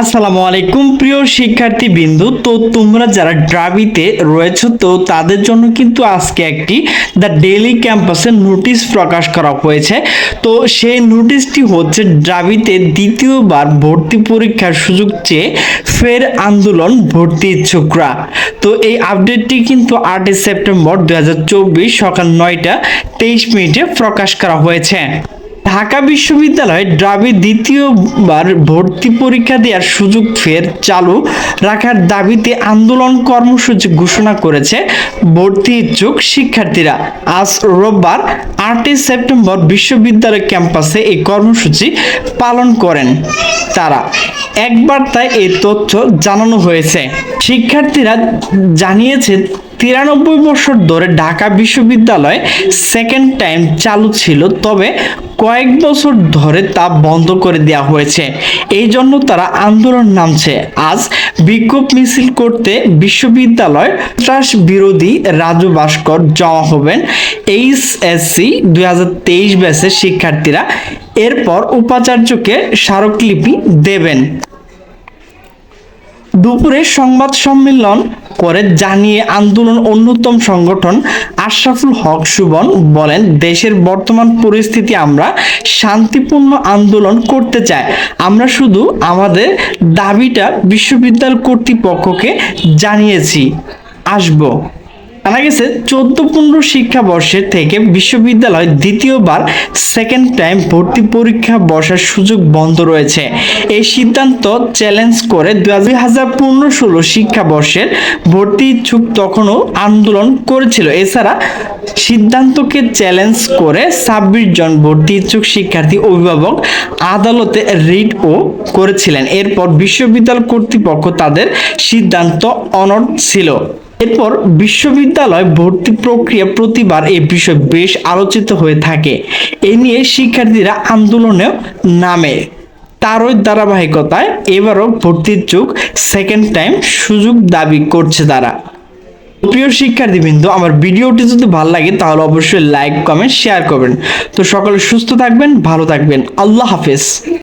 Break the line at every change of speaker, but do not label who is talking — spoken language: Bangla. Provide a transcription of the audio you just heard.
আসসালামু আলাইকুম, প্রিয় শিক্ষার্থী বিন্দু তো তোমরা যারা ড্রাবিতে রয়েছে, তো তাদের জন্য কিন্তু আজকে একটি দ্য ডেইলি ক্যাম্পাসে নোটিশ প্রকাশ করা হয়েছে। তো সেই নোটিশটি হচ্ছে ড্রাবিতে দ্বিতীয়বার ভর্তি পরীক্ষার সুযোগ চেয়ে ফের আন্দোলন ভর্তি ইচ্ছুকরা। তো এই আপডেটটি কিন্তু আটই সেপ্টেম্বর দুই হাজার চব্বিশ সকাল নয়টা তেইশ মিনিটে প্রকাশ করা হয়েছে। ঢাকা বিশ্ববিদ্যালয়ে ড্রাবি দ্বিতীয়বার ভর্তি পরীক্ষা দেওয়ার সুযোগ ফের চালু রাখার দাবিতে আন্দোলন কর্মসূচি ঘোষণা করেছে ভর্তি ইচ্ছুক শিক্ষার্থীরা। আজ রোববার আটই সেপ্টেম্বর বিশ্ববিদ্যালয় ক্যাম্পাসে এই কর্মসূচি পালন করেন তারা। একবার তাই এই তথ্য জানানো হয়েছে। শিক্ষার্থীরা জানিয়েছে তিরানব্বই বছর ধরে ঢাকা বিশ্ববিদ্যালয় সেকেন্ড টাইম চালু ছিল, তবে কয়েক বছর ধরে তা বন্ধ করে দেওয়া হয়েছে। এই জন্য তারা আন্দোলন নামছে। আজ বিক্ষোভ মিছিল করতে বিশ্ববিদ্যালয় ত্রাস বিরোধী রাজু ভাস্কর জমা হবেন এইচএসসি দুই হাজার তেইশ ব্যাচের শিক্ষার্থীরা। এরপর উপাচার্যকে স্মারকলিপি দেবেন। দুপুরে সংবাদ সম্মেলন করে জানিয়ে আন্দোলন অন্যতম সংগঠন আশরাফুল হক সুবন বলেন, দেশের বর্তমান পরিস্থিতি আমরা শান্তিপূর্ণ আন্দোলন করতে চাই। আমরা শুধু আমাদের দাবিটা বিশ্ববিদ্যালয় কর্তৃপক্ষকে জানিয়েছি। আসব। জানা গেছে, চোদ্দ পনেরো শিক্ষাবর্ষের থেকে বিশ্ববিদ্যালয় দ্বিতীয়বার সেকেন্ড টাইম ভর্তি পরীক্ষা বসার সুযোগ বন্ধ রয়েছে। এই সিদ্ধান্ত চ্যালেঞ্জ করে দুই হাজার পনেরো ষোলো শিক্ষাবর্ষের ভর্তি ইচ্ছুক তখনও আন্দোলন করেছিল। এছাড়া সিদ্ধান্তকে চ্যালেঞ্জ করে ছাব্বিশ জন ভর্তি ইচ্ছুক শিক্ষার্থী অভিভাবক আদালতে রিট ও করেছিলেন। এরপর বিশ্ববিদ্যালয় কর্তৃপক্ষ তাদের সিদ্ধান্ত অনড় ছিল। এরপর বিশ্ববিদ্যালয় ভর্তি প্রক্রিয়া প্রতিবার এ বিষয় বেশ আলোচিত হয়ে থাকে। এ নিয়ে শিক্ষার্থীরা আন্দোলনেও নামে। তারই ধারাবাহিকতায় এবারও ভর্তির চোখ সেকেন্ড টাইম সুযোগ দাবি করছে তারা। প্রিয় শিক্ষার্থীবৃন্দ, আমার ভিডিওটি যদি ভালো লাগে তাহলে অবশ্যই লাইক কমেন্ট শেয়ার করবেন। তো সকলে সুস্থ থাকবেন, ভালো থাকবেন। আল্লাহ হাফেজ।